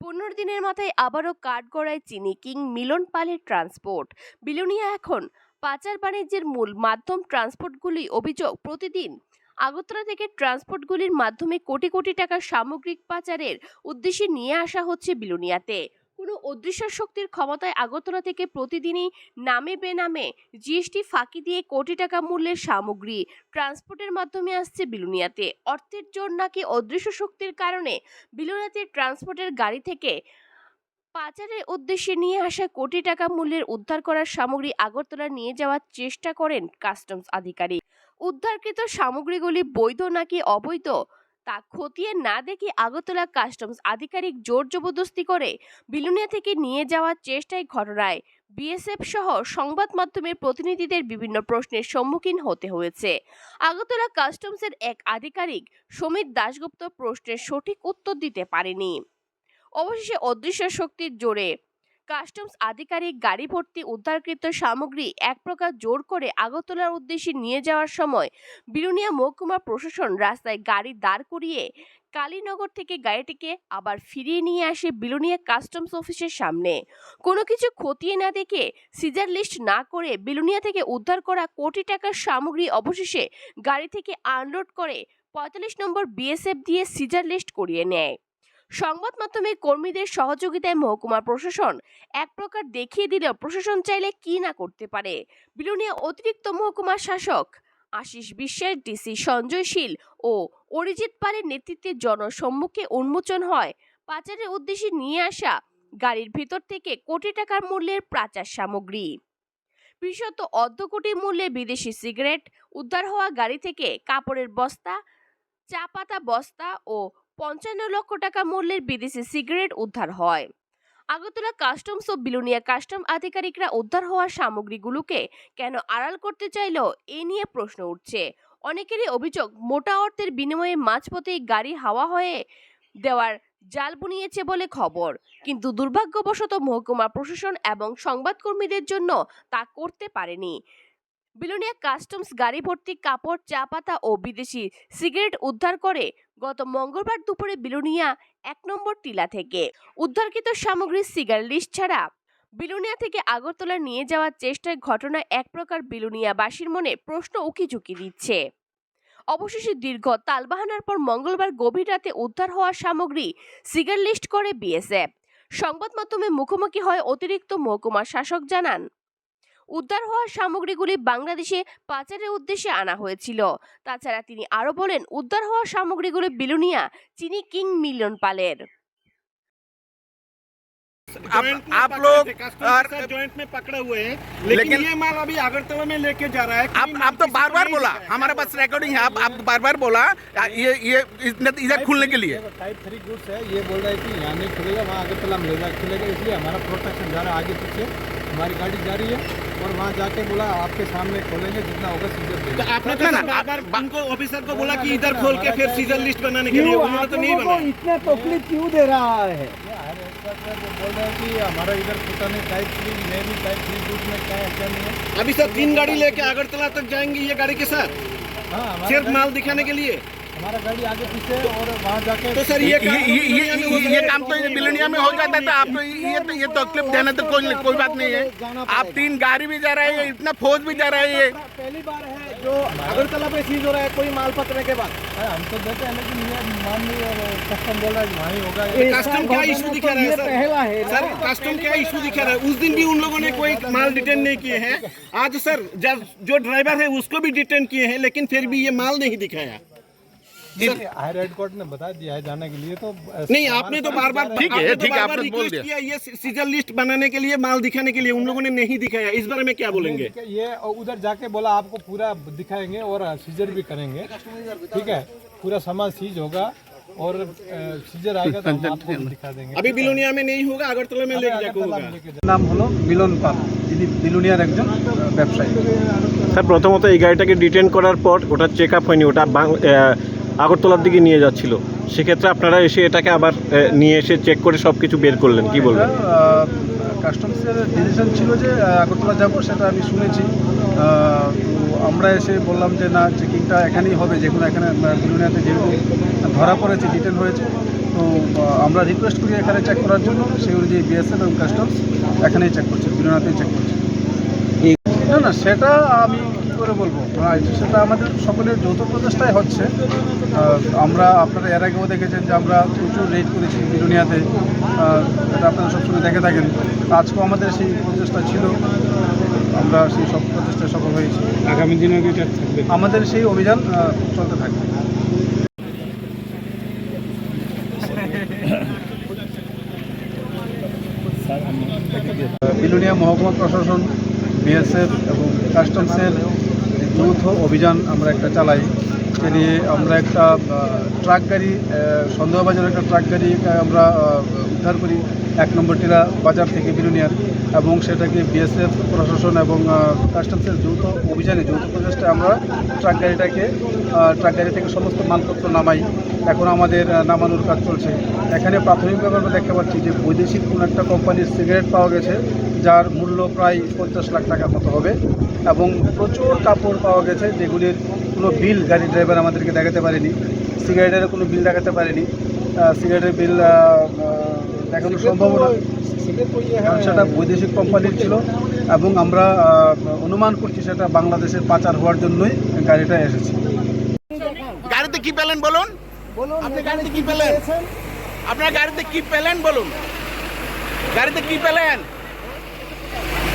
পনেরো দিনের মাথায় আবারও কাঠগড়ায় চিনি কিং মিলন পালের ট্রান্সপোর্ট। বিলোনিয়া এখন পাচার বাণিজ্যের মূল মাধ্যম ট্রান্সপোর্টগুলি অভিযোগ, প্রতিদিন আগরতলা থেকে ট্রান্সপোর্টগুলির মাধ্যমে কোটি কোটি টাকার সামগ্রিক পাচারের উদ্দেশ্যে নিয়ে আসা হচ্ছে বিলোনিয়াতে। কোনো অদৃশ্য শক্তির ক্ষমতায় আগরতলা থেকে প্রতিদিনই নামে বেনামে জিএসটি ফাঁকি দিয়ে কোটি টাকা মূল্যের সামগ্রী ট্রান্সপোর্টের মাধ্যমে আসছে বিলুনিয়াতে। অর্থের জোর নাকি অদৃশ্য শক্তির কারণে বিলুনিয়াতে ট্রান্সপোর্টের গাড়ি থেকে পাচারের উদ্দেশ্যে নিয়ে আসা কোটি টাকা মূল্যের উদ্ধার করার সামগ্রী আগরতলা নিয়ে যাওয়ার চেষ্টা করেন কাস্টমস আধিকারিক। উদ্ধারকৃত সামগ্রীগুলি বৈধ নাকি অবৈধ খতিয়ে না দেখে আগরতলা কাস্টমস আধিকারিক জোর জবরদস্তি করে বিলুনিয়া থেকে নিয়ে যাওয়ার চেষ্টায় ঘটনায় বিএসএফ সহ সংবাদ মাধ্যমের প্রতিনিধিদের বিভিন্ন প্রশ্নের সম্মুখীন হতে হয়েছে। আগরতলা কাস্টমসের এক আধিকারিক সমিত দাশগুপ্ত প্রশ্নের সঠিক উত্তর দিতে পারেনি। অবশেষে অদৃশ্য শক্তির জোরে কাস্টমস আধিকারিক গাড়ি ভর্তি উদ্ধারকৃত সামগ্রী এক প্রকার জোর করে আগরতলার উদ্দেশ্যে নিয়ে যাওয়ার সময় বিলুনিয়া মহকুমা প্রশাসন রাস্তায় গাড়ি দাঁড় করিয়ে কালীনগর থেকে গাড়িটিকে আবার ফিরিয়ে নিয়ে আসে বিলুনিয়া কাস্টমস অফিসের সামনে। কোনো কিছু খতিয়ে না দেখে সিজার লিস্ট না করে বিলুনিয়া থেকে উদ্ধার করা কোটি টাকার সামগ্রী অবশেষে গাড়ি থেকে আনলোড করে পঁয়তাল্লিশ নম্বর বিএসএফ দিয়ে সিজার লিস্ট করিয়ে নেয়। সংবাদ মাধ্যমে কর্মীদের সহযোগিতায় মহকুমা প্রশাসন এক প্রকার দেখিয়ে দিলেও প্রশাসন চাইলে কি না করতে পারে। বিলুনিয়া অতিরিক্ত মহকুমা শাসক আশিস বিশ্বাস, ডিসি সঞ্জয় শীল ও অরিজিৎ পালের নেতৃত্বে জনসম্মুখে উন্মোচন হয়। পাচারের উদ্দেশ্যে নিয়ে আসা গাড়ির ভিতর থেকে কোটি টাকার মূল্যের পাচার সামগ্রী। বিশেষত অর্ধ কোটি মূল্যের বিদেশি সিগারেট উদ্ধার হওয়া গাড়ি থেকে কাপড়ের বস্তা, চা পাতা বস্তা ও পঞ্চান্ন লক্ষ টাকা মূল্যের বিদেশি সিগারেট উদ্ধার হয়। আগরতলা কাস্টমস ও বিলুনিয়া কাস্টম আধিকারিকরা উদ্ধার হওয়া সামগ্রীগুলোকে কেন আড়াল করতে চাইলো এ নিয়ে প্রশ্ন উঠছে। অনেকেরই অভিযোগ, মোটা অর্থের বিনিময়ে মাঝপথেই গাড়ি হাওয়া হয়ে দেওয়ার জাল বুনিয়েছে বলে খবর। কিন্তু দুর্ভাগ্যবশত মহকুমা প্রশাসন এবং সংবাদকর্মীদের জন্য তা করতে পারেনি। বিলোনিয়া কাস্টমস গাড়ি ভর্তি কাপড় চা পাতা ও বিদেশি সিগারেট উদ্ধার করে গত মঙ্গলবার দুপুরে বিলোনিয়া এক নম্বর টিলা থেকে উদ্ধারকৃত সামগ্রী সিগার লিস্ট ছাড়া বিলোনিয়া থেকে আগরতলা নিয়ে যাওয়ার চেষ্টায় ঘটনায় এক প্রকার বিলোনিয়াবাসীর মনে প্রশ্ন উকিঝুঁকি দিচ্ছে। অবশেষে দীর্ঘ তালবাহানার পর মঙ্গলবার গভীর রাতে উদ্ধার হওয়া সামগ্রী সিগার লিস্ট করে বিএসএফ। সংবাদ মাধ্যমে মুখোমুখি হয় অতিরিক্ত মহকুমা শাসক জানান। উদ্ধার হওয়া সামগ্রীগুলি বাংলাদেশে পাচারের উদ্দেশ্যে আনা হয়েছিল তাছাড়া তিনি আরো বলেন উদ্ধার হওয়া সামগ্রীগুলি বিলুনিয়া চিনি কিং মিলিয়ন পালের आप जॉइंट में आप पकड़े लोग थे, कस्टम और के साथ जॉइंट में पकड़े हुए हैं लेकिन, लेकिन- ये माल अभी अगरतला में लेके जा रहा है आप कोई माल आप तो किसी बार को बार नहीं बोला दिखाया है। हमारे पास रिकॉर्डिंग है आप आप बार बार बोला ये ये इधर इधर खुलने के लिए टाइप थ्री गुड्स है ये बोल रहा है कि यहाँ नहीं खुलेगा वहाँ अगरतला में लेगा खुलेगा इसलिए हमारा प्रोटेक्शन जा रहा है आगे पीछे हमारी गाड़ी जा रही है और वहाँ जाके बोला आपके सामने खोलेंगे जितना होगा सीजर तो आपने तो ना, बार आप- बार उनको ऑफिसर को बोला कि इधर खोल के फिर सीजर लिस्ट बनाने के लिए उन्होंने तो नहीं बनाया। इतना तकलीफ़ क्यों दे रहा है? सर बोल रहे हैं कि हमारा इधर पता नहीं टाइप थ्री में भी टाइप थ्री गुड्स में क्या है है। अभी सर तीन गाड़ी लेके अगरतला तक जाएँगे ये गाड़ी के साथ? हाँ सिर्फ़ माल दिखाने के लिए? हमारा गाड़ी आगे पीछे और वहाँ जाके तो सर ये ये ये काम ये ये, हो ये, ये काम तो है। बिलोनिया में हो जाता है तो आपको ये तो ये तकलीफ़ देने तो कोई कोई बात नहीं है। आप तीन गाड़ी भी जा रहे हैं इतना फौज भी जा रहे हैं पहली बार है जो अगरतला पे सीज हो रहा है कोई माल पकड़ने के बाद। हम तो देते हैं लेकिन ये मान ली और कस्टम बोल रहा है वहीं होगा। ये कस्टम क्या इशू दिखा रहा है सर पहला है। सर कस्टम क्या इशू दिखा रहा है? उस दिन भी उन लोगों ने कोई माल डिटेन नहीं किए हैं। आज सर जब जो ड्राइवर है उसको भी डिटेन किए हैं लेकिन फिर भी ये माल नहीं दिखाया। हाई रेड कोर्ट ने बता दिया है जाने के लिए तो नहीं आपने तो बार बार ठीक है, आपने तो ठीक है, बार-बार आपने बोल रिक्वेस्ट दिया। किया ये सीजर लिस्ट बनाने के लिए माल दिखाने के लिए उन लोगों ने नहीं दिखाया इस बारे में क्या बोलेंगे ये उधर जाके बोला आपको पूरा दिखाएंगे और सीजर भी करेंगे ठीक है पूरा सामान सीज होगा और सीजर आएगा तो हम आपको भी दिखा देंगे अभी बिलोनिया में नहीं होगा अगरतला में लेके जाके আগরতলা होगा लेके নাম হলো মিলন পাল যিনি বিলুনিয়ার একজন ব্যবসায়ী স্যার প্রথমত এই গাড়িটাকে ডিটেন করার পর ওটা চেক আপ হয়নি ওটা বাং- আহ, আগরতলার দিকে নিয়ে যাচ্ছিল। সেক্ষেত্রে আপনারা এসে এটাকে আবার নিয়ে এসে চেক করে সব কিছু বের করলেন কি বলবেন? কাস্টমসের ডিসিশন ছিল যে আগরতলা যাব সেটা আমি শুনেছি। আমরা এসে বললাম যে না চেকিংটা এখানেই হবে যে কোনো এখানে বিলুনিয়াতে যেহেতু ধরা পড়েছে ডিটেন হয়েছে। তো আমরা রিকোয়েস্ট করি এখানে চেক করার জন্য। সেই অনুযায়ী বিএসএফ এবং কাস্টমস এখানেই চেক করছে বিরোনাতেই চেক করছে। না না সেটা আমি করে বলব? সেটা আমাদের সকলের যৌথ প্রচেষ্টাই হচ্ছে। আমরা আপনারা এর আগেও দেখেছেন যে আমরা প্রচুর রেড করেছি আহ, এটা আপনারা সবসময় দেখে থাকেন। আজকেও আমাদের সেই প্রচেষ্টা ছিল। আমরা সেই সব প্রচেষ্টায় সফল হয়েছি। আগামী দিনে আমাদের সেই অভিযান চলতে থাকবে। বিলুনিয়া মহকুমা প্রশাসন বিএসএফ এবং কাস্টমসের যৌথ অভিযান আমরা একটা চালাই। নিয়ে আমরা একটা ট্রাক গাড়ি সন্দেহবাজার একটা ট্রাক গাড়ি আমরা উদ্ধার করি। এক নম্বর টিলা বাজার থেকে বিলুনিয়ার এবং সেটাকে বিএসএফ প্রশাসন এবং কাস্টমসের যৌথ অভিযানে যৌথ প্রচেষ্টায় আমরা ট্রাক গাড়িটাকে ট্রাক গাড়ি থেকে সমস্ত মালপত্র নামাই। এখন আমাদের নামানোর কাজ চলছে। এখানে প্রাথমিকভাবে আমরা দেখতে পাচ্ছি যে বৈদেশিক কোনো একটা কোম্পানির সিগারেট পাওয়া গেছে যার মূল্য প্রায় পঞ্চাশ লাখ টাকার মতো হবে এবং প্রচুর কাপড় পাওয়া গেছে যেগুলির কোনো বিল গাড়ির ড্রাইভার আমাদেরকে দেখাতে পারেনি। সিগারেটের কোনো বিল দেখাতে পারেনি। সিগারেটের বিল দেখানো সম্ভব না কারণ সেটা বৈদেশিক কোম্পানির ছিল এবং আমরা অনুমান করছি সেটা বাংলাদেশের পাচার হওয়ার জন্যই গাড়িটা এসেছে। গাড়িতে কি পেলেন বলুন? আপনি গাড়িতে কি পেলেন? আপনার গাড়িতে কি পেলেন বলুন? গাড়িতে কি পেলেন?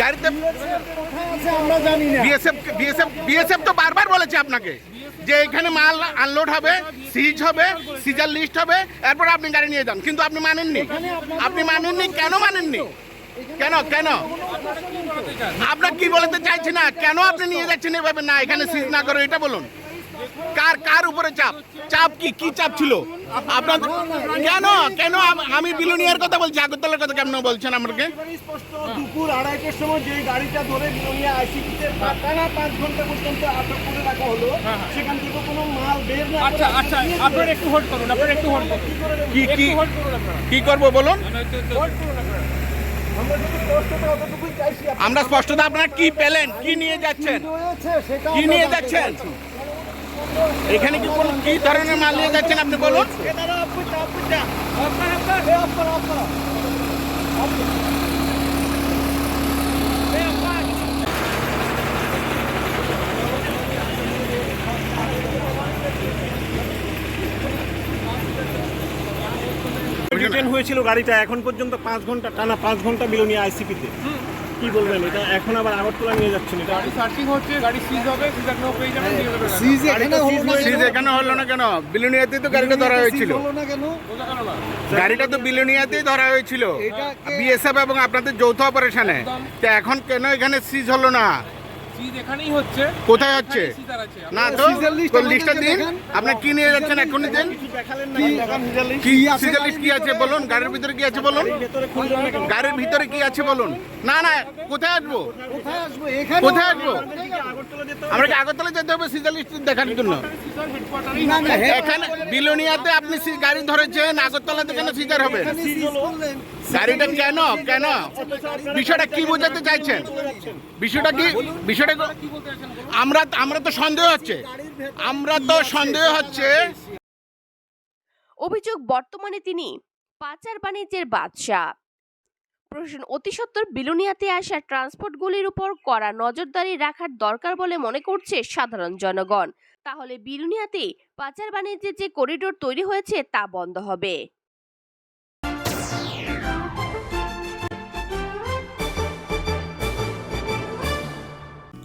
গাড়িতে আমরা জানি না। বিএসএফ বিএসএফ বিএসএফ তো বারবার বলেছে আপনাকে। যে এখানে মাল আনলোড হবে সিজ হবে সিজার লিস্ট হবে, এরপর আপনি গাড়ি নিয়ে যান। কিন্তু আপনি মানেননি। আপনি মানেননি, কেন মানেননি? কেন কেন? আপনার কি বলতে চাইছি না? কেন আপনি নিয়ে যাচ্ছেন এভাবে? না, এখানে সিজ না করো, এটা বলুন। কার কার উপরে চাপ? চাপ কি কি চাপ ছিল? আপনার কেন কেন আমি বিলুনিয়ার কথা বলছি আগরতলার কথা কেন বলছেন আমাকে? দুপুর আড়াইটার সময় যে গাড়িটা ধরে বিলোনিয়া আইসিপিতে টানা পাঁচ ঘণ্টা পর্যন্ত আটক করে রাখা হলো সেখান থেকে কোনো মাল বের না আচ্ছা আচ্ছা আপনারা একটু হোল্ড করুন আপনারা একটু হোল্ড করুন। কি কি কি করব বলুন? আমরা স্পষ্টতা আপনারা কি পেলেন? কি নিয়ে যাচ্ছেন? কি নিয়ে যাচ্ছেন? এখানে কি কোন কি ধরনের মাল নিয়ে যাচ্ছেন আপনি বলুন? হয়েছিল গাড়িটা এখন পর্যন্ত পাঁচ ঘণ্টা টানা পাঁচ ঘণ্টা বিলোনিয়া আইসিপিতে কি বলবেন? এটা এখন আবার আগরতলা নিয়ে যাচ্ছেন এটা? সার্চিং হচ্ছে গাড়ি সিজ হবে সিজ আপনারা পেয়ে যাবেন সিজ এখানে হলো না সিজ এখানে হলো না কেন? বিলুনিয়াতে তো গাড়িটা ধরা হয়েছিল। গাড়িটা তো বিলুনিয়াতেই ধরা হয়েছিল। বিএসএফ এবং আপনাদের যৌথ অপারেশনে তো এখন কেন এখানে সিজ হলো না? সিজ এখানেই হচ্ছে। কোথায় হচ্ছে? না তো লিস্টটা দিন। আপনি কি নিয়ে যাচ্ছেন? এখনই দিন। কি সিজার লিস্ট কি আছে? বলুন। গাড়ির ভিতরে কি আছে? বলুন। গাড়ির ভিতরে কি আছে? বলুন। না না কোথায় আসব? কোথায় আসব? এখানে কোথায় যেতে আমরা কি আগরতলা যেতে হবে সিজার লিস্ট দেখার জন্য? এখানে বিলোনিয়াতে আপনি সি- গাড়ি ধরেছেন আগরতলাতে কেন সিজার হবে? গাড়িটা কেন? কেন? বিষয়টা কি বোঝাতে চাইছেন? বিষয়টা কি বিষয়টা কি- আমরা আমরা তো সন্দেহ হচ্ছে। আমরা তো সন্দেহ হচ্ছে। অভিযোগ বর্তমানে তিনি পাচার বাণিজ্যের বাদশাহ। প্রশাসন অতি সত্বর বিলুনিয়াতে আসা ট্রান্সপোর্টগুলির উপর কড়া নজরদারি রাখার দরকার বলে মনে করছে সাধারণ জনগণ। তাহলে বিলুনিয়াতে পাচার বাণিজ্যের যে করিডোর তৈরি হয়েছে তা বন্ধ হবে।